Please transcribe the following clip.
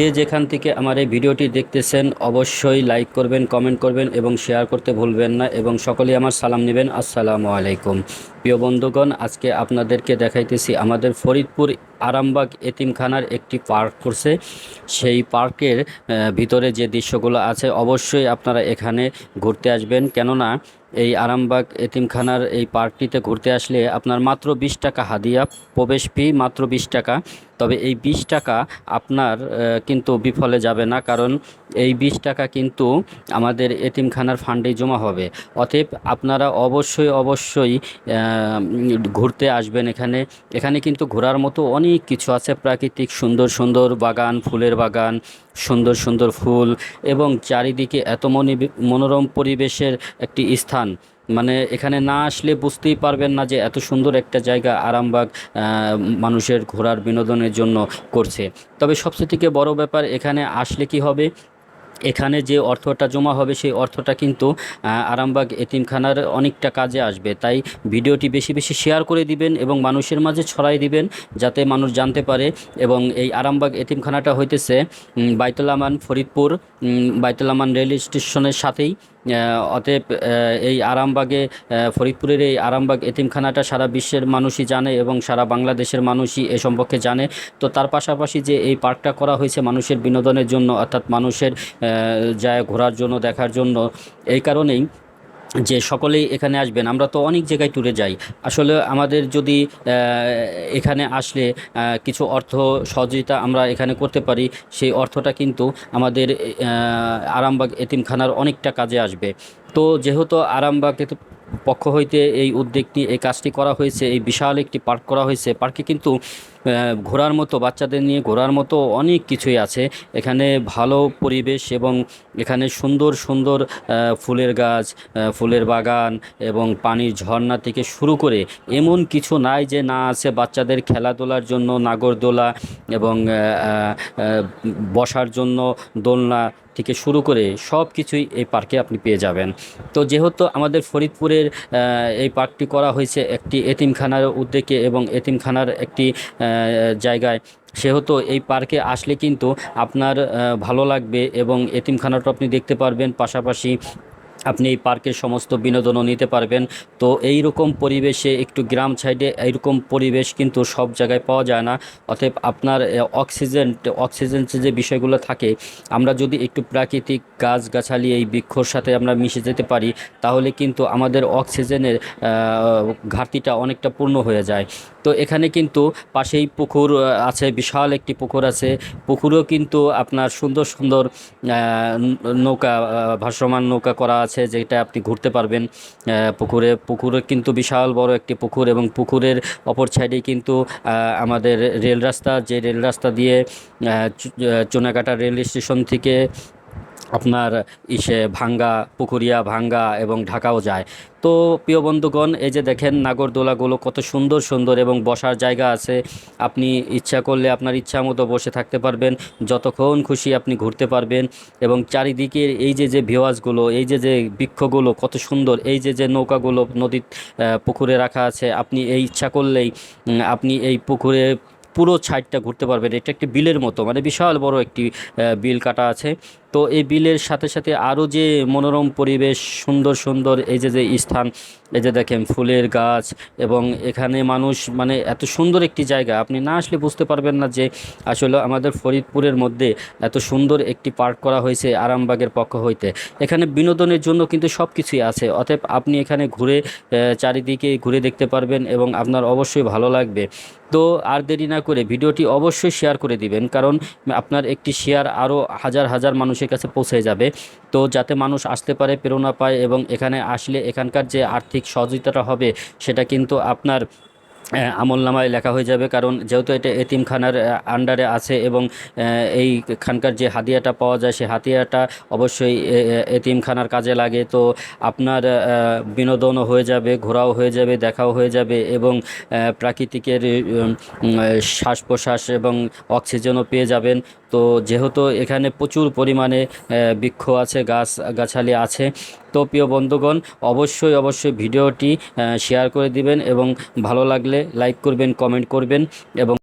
যে যেখান থেকে আমার এই ভিডিওটি দেখতেছেন, অবশ্যই লাইক করবেন কমেন্ট করবেন এবং শেয়ার করতে ভুলবেন না এবং সকলেই আমার সালাম নেবেন। আসসালামু আলাইকুম। প্রিয় বন্ধুগণ, আজকে আপনাদেরকে দেখাইতেছি আমাদের ফরিদপুর আরামবাগ এতিমখানার একটি পার্ক করছে। সেই পার্কের ভিতরে যে দৃশ্যগুলো আছে, অবশ্যই আপনারা এখানে ঘুরতে আসবেন। কেননা এই আরামবাগ এতিমখানার এই পার্কটিতে ঘুরতে আসলে আপনার মাত্র বিশ টাকা হাদিয়া, প্রবেশ ফি মাত্র বিশ টাকা। তবে এই বিশ টাকা আপনার কিন্তু বিফলে যাবে না, কারণ এই বিশ টাকা কিন্তু আমাদের এতিমখানার ফান্ডে জমা হবে। অতএব আপনারা অবশ্যই অবশ্যই ঘুরতে আসবেন এখানে। এখানে কিন্তু ঘোরার মতো অনেক কিছু আছে, প্রাকৃতিক সুন্দর সুন্দর বাগান, ফুলের বাগান, সুন্দর সুন্দর ফুল এবং চারিদিকে এত মনি- মনোরম পরিবেশের একটি স্থান। মানে এখানে না আসলে বুঝতেই পারবেন না যে এত সুন্দর একটা জায়গা আরামবাগ মানুষের ঘোরার বিনোদনের জন্য করছে। তবে সবচেয়ে থেকে বড় ব্যাপার এখানে আসলে কি হবে? এখানে যে অর্থটা জমা হবে সেই অর্থটা কিন্তু আরামবাগ এতিমখানার অনেকটা কাজে আসবে। তাই ভিডিওটি বেশি বেশি শেয়ার করে দিবেন এবং মানুষের মাঝে ছড়াই দিবেন যাতে মানুষ জানতে পারে এবং এই আরামবাগ এতিমখানাটা হইতেছে উম, বাইতুল আমান ফরিদপুর উম, বাইতুল আমান রেল স্টেশনের সাথেই। অতএব এই আরামবাগে ফরিদপুরের এই আরামবাগ এতিমখানাটা সারা বিশ্বের মানুষই জানে এবং সারা বাংলাদেশের মানুষই এ সম্পর্কে জানে। তো তার পাশাপাশি যে এই পার্কটা করা হয়েছে মানুষের বিনোদনের জন্য, অর্থাৎ মানুষের যায় ঘোরার জন্য, দেখার জন্য, এই কারণেই যে সকলেই এখানে আসবেন, আমরা তো অনেক জায়গায় ট্যুরে যাই। আসলে আমাদের যদি এখানে আসলে কিছু অর্থ সহযোগিতা আমরা এখানে করতে পারি, সেই অর্থটা কিন্তু আমাদের আরামবাগ এতিমখানার অনেকটা কাজে আসবে। তো যেহেতু আরামবাগ পক্ষ হইতে এই উদ্যোগটি, এই কাজটি করা হয়েছে, এই বিশাল একটি পার্ক করা হয়েছে, পার্কে কিন্তু ঘোরার মতো, বাচ্চাদের নিয়ে ঘোরার মতো অনেক কিছুই আছে। এখানে ভালো পরিবেশ এবং এখানে সুন্দর সুন্দর ফুলের গাছ ফুলের বাগান এবং পানির ঝর্ণা থেকে শুরু করে এমন কিছু নাই যে না আছে বাচ্চাদের খেলাধুলার জন্য নাগরদোলা এবং বসার জন্য দোলনা থেকে শুরু করে সব কিছুই এই পার্কে আপনি পেয়ে যাবেন। তো যেহেতু আমাদের ফরিদপুরের এই পার্কটি করা হয়েছে একটি এতিমখানার উদ্যোগে এবং এতিমখানার একটি জায়গায়। সেহেতু এই পার্কে আসলে কিন্তু আপনার ভালো লাগবে এবং এতিমখানাটা আপনি দেখতে পারবেন। পাশাপাশি আপনি এই পার্কের সমস্ত বিনোদনও নিতে পারবেন। তো এই রকম পরিবেশে একটু গ্রাম সাইডে এইরকম পরিবেশ কিন্তু সব জায়গায় পাওয়া যায় না। অতএব আপনার অক্সিজেন অক্সিজেন যে বিষয়গুলো থাকে, আমরা যদি একটু প্রাকৃতিক গাছগাছালি, এই বৃক্ষর সাথে আমরা মিশে যেতে পারি, তাহলে কিন্তু আমাদের অক্সিজেনের ঘাটতিটা অনেকটা পূর্ণ হয়ে যায়। তো এখানে কিন্তু পাশেই পুকুর আছে, বিশাল একটি পুকুর আছে। পুকুরেও কিন্তু আপনার সুন্দর সুন্দর নৌকা ভাসমান নৌকা করা আছে। যেটা আপনি ঘুরতে পারবেন পুকুরে। পুকুরে কিন্তু বিশাল বড় একটি পুকুর এবং পুকুরের অপর সাইডে কিন্তু আমাদের রেল রাস্তা। যে রেল রাস্তা দিয়ে চুনাকাটা রেল স্টেশন থেকে আপনার ইসে ভাঙ্গা পুকুরিয়া ভাঙ্গা এবং ঢাকাও যায়। তো প্রিয় বন্ধুগণ, এই যে দেখেন নাগরদোলাগুলো কত সুন্দর সুন্দর এবং বসার জায়গা আছে। আপনি ইচ্ছা করলে আপনার ইচ্ছা মতো বসে থাকতে পারবেন, যতক্ষণ খুশি আপনি ঘুরতে পারবেন এবং চারিদিকে এই যে যে ভিওয়াজগুলো এই যে যে বৃক্ষগুলো কত সুন্দর, এই যে যে নৌকাগুলো নদীর পুকুরে রাখা আছে, আপনি এই ইচ্ছা করলেই আপনি এই পুকুরে পুরো সাইডটা ঘুরতে পারবেন। এটা একটি বিলের মতো মানে বিশাল বড় একটি বিল কাটা আছে। তো এই বিলের সাথে সাথে আরও যে মনোরম পরিবেশ, সুন্দর সুন্দর এই যে যে স্থান, এই যে দেখেন ফুলের গাছ এবং এখানে মানুষ মানে এত সুন্দর একটি জায়গা। আপনি না আসলে বুঝতে পারবেন না যে আসলে আমাদের ফরিদপুরের মধ্যে এত সুন্দর একটি পার্ক করা হয়েছে আরামবাগের পক্ষ হইতে। এখানে বিনোদনের জন্য কিন্তু সব কিছুই আছে। অতএব আপনি এখানে ঘুরে চারিদিকে ঘুরে দেখতে পারবেন এবং আপনার অবশ্যই ভালো লাগবে। তো আর দেরি না করে ভিডিওটি অবশ্যই শেয়ার করে দিবেন, কারণ আপনার একটি শেয়ার আরও হাজার হাজার মানুষের কাছে পৌঁছে যাবে। তো যাতে মানুষ আসতে পারে প্রেরণা পায় এবং এখানে আসলে এখানকার যে আর্থিক সহযোগিতাটা হবে সেটা কিন্তু আপনার আমল নামায় লেখা হয়ে যাবে। কারণ যেহেতু এটা এতিমখানার আন্ডারে আছে এবং আহ, এইখানকার যে হাতিয়াটা পাওয়া যায় সেই হাতিয়াটা অবশ্যই এতিমখানার কাজে লাগে। তো আপনার বিনোদনও হয়ে যাবে ঘোরাও হয়ে যাবে দেখাও হয়ে যাবে এবং প্রাকৃতিকের শ্বাস প্রশ্বাস এবং অক্সিজেনও পেয়ে যাবেন। তো যেহেতু এখানে প্রচুর পরিমাণে বৃক্ষ আছে, গাছ, গাছালি আছে, তো প্রিয় বন্ধুগণ, অবশ্যই অবশ্যই ভিডিওটি শেয়ার করে দিবেন এবং ভালো লাগলে লাইক করবেন কমেন্ট করবেন এবং